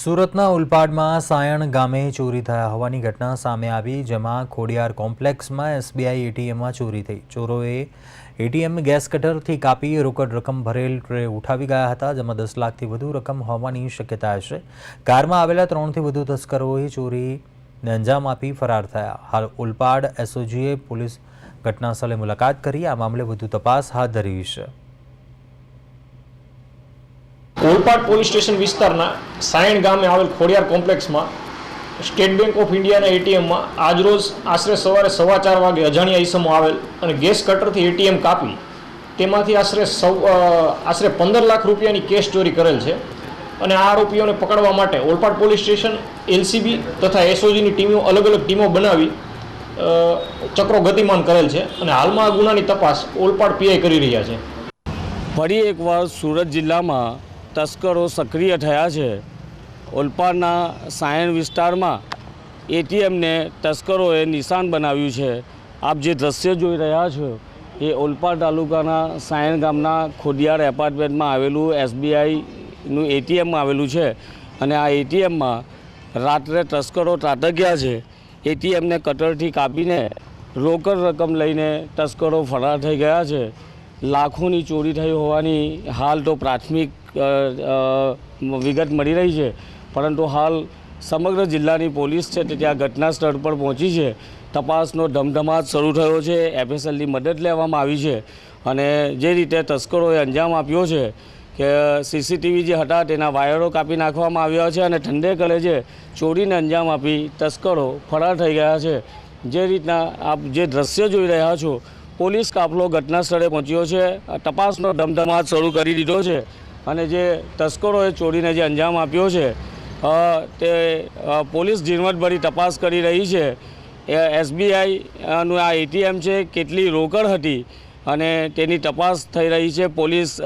સુરતના ઉલપાડમાં સાયણ ગામે ચોરી થયા હોવાની ઘટના સામે આવી, જેમાં ખોડિયાર કોમ્પ્લેક્સમાં એસબીઆઈ એટીએમમાં ચોરી થઈ. ચોરોએ એટીએમ ગેસ કટરથી કાપી રોકડ રકમ ભરેલ ટ્રે ઉઠાવી ગયા હતા, જેમાં દસ લાખથી વધુ રકમ હોવાની શક્યતા છે. કારમાં આવેલા ત્રણથી વધુ તસ્કરોએ ચોરીને અંજામ આપી ફરાર થયા. હાલ ઉલપાડ એસઓજીએ પોલીસ ઘટનાસ્થળે મુલાકાત કરી, આ મામલે વધુ તપાસ હાથ ધરી છે. ઓલપાડ પોલીસ સ્ટેશન વિસ્તારના સાયણ ગામે આવેલ ખોડિયાર કોમ્પ્લેક્સમાં સ્ટેટ બેંક ઓફ ઇન્ડિયાના એટીએમમાં આજરોજ આશરે સવારે સવા ચાર વાગે અજાણ્યા ઈસમો આવેલ અને ગેસ કટરથી એટીએમ કાપી તેમાંથી આશરે સૌ આશરે પંદર લાખ રૂપિયાની કેશ ચોરી કરેલ છે અને આ આરોપીઓને પકડવા માટે ઓલપાડ પોલીસ સ્ટેશન, એલસીબી તથા એસઓજીની ટીમો અલગ અલગ ટીમો બનાવી ચક્રો ગતિમાન કરેલ છે અને હાલમાં આ ગુનાની તપાસ ઓલપાડ પીઆઈ કરી રહ્યા છે. ફરી એકવાર સુરત જિલ્લામાં તસ્કરો સક્રિય થયા છે. ઓલપાડના સાયણ વિસ્તારમાં એટીએમને તસ્કરોએ નિશાન બનાવ્યું છે. આપ જે દ્રશ્ય જોઈ રહ્યા છો, એ ઓલપાડ તાલુકાના સાયણ ગામના ખોડિયાર એપાર્ટમેન્ટમાં આવેલું એસબીઆઈનું એટીએમ આવેલું છે અને આ એટીએમમાં રાત્રે તસ્કરો ત્રાટક્યા છે. એટીએમને કટરથી કાપીને રોકડ રકમ લઈને તસ્કરો ફરાર થઈ ગયા છે. લાખોની ચોરી થઈ હોવાની હાલ તો પ્રાથમિક વિગત મળી રહી છે. પરંતુ હાલ સમગ્ર જિલ્લાની પોલીસ છે તે ત્યાં ઘટના સ્થળ પર પહોંચી છે. તપાસનો ધમધમાટ શરૂ થયો છે. એફએસએલની મદદ લેવામાં આવી છે. અને જે રીતે તસ્કરોએ અંજામ આપ્યો છે કે સીસીટીવી જે હતા તેના વાયરો કાપી નાખવામાં આવ્યા છે અને ઠંડે કલે જે ચોરીને અંજામ આપી તસ્કરો ફરાર થઈ ગયા છે. જે રીતના આપ જે દ્રશ્ય જોઈ રહ્યા છો, પોલીસ કાફલો ઘટના સ્થળે પહોંચ્યો છે. તપાસનો ધમધમાટ શરૂ કરી દીધો છે. અને જે તસ્કરોએ ચોરીને જે અંજામ આપ્યો છે તે પોલીસ ઝીણવટભરી તપાસ કરી રહી છે. એસબીઆઈનું આ એટીએમ છે, કેટલી રોકડ હતી અને તેની તપાસ થઈ રહી છે. પોલીસ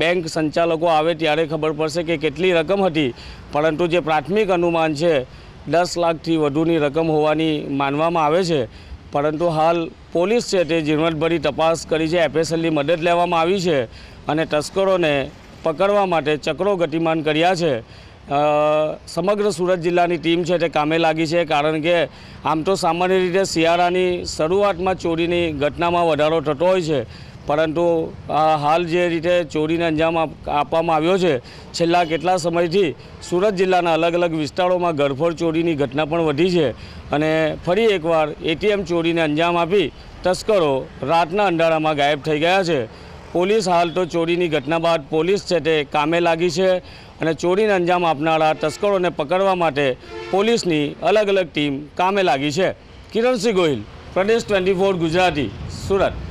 બેંક સંચાલકો આવે ત્યારે ખબર પડશે કે કેટલી રકમ હતી, પરંતુ જે પ્રાથમિક અનુમાન છે, દસ લાખથી વધુની રકમ હોવાની માનવામાં આવે છે. પરંતુ હાલ પોલીસ છે તે ઝીણવટભરી તપાસ કરી છે, એફએસએલની મદદ લેવામાં આવી છે અને તસ્કરોને પકડવા માટે ચક્રો ગતિમાન કર્યા છે. સમગ્ર સુરત જિલ્લાની ટીમ છે તે કામે લાગી છે કારણ કે આમ તો સામાન્ય રીતે શિયાળાની શરૂઆતમાં ચોરીની ઘટનામાં વધારો થતો હોય છે. પરંતુ હાલ જે રીતે ચોરીને અંજામ આપ- આપવામાં આવ્યો છે, છેલ્લા કેટલા સમયથી સુરત જિલ્લાના અલગ અલગ વિસ્તારોમાં ગરફોડ ચોરીની ઘટના પણ વધી છે અને ફરી એકવાર એટીએમ ચોરીને અંજામ આપી તસ્કરો રાતના અંધારામાં ગાયબ થઈ ગયા છે. પોલીસ હાલ તો ચોરીની ઘટના બાદ પોલીસ છે તે કામે લાગી છે અને ચોરીને અંજામ આપનારા તસ્કરોને પકડવા માટે પોલીસની અલગ અલગ ટીમ કામે લાગી છે. કિરણસિંહ ગોહિલ, પ્રદેશ ટ્વેન્ટી ફોર ગુજરાતી, સુરત.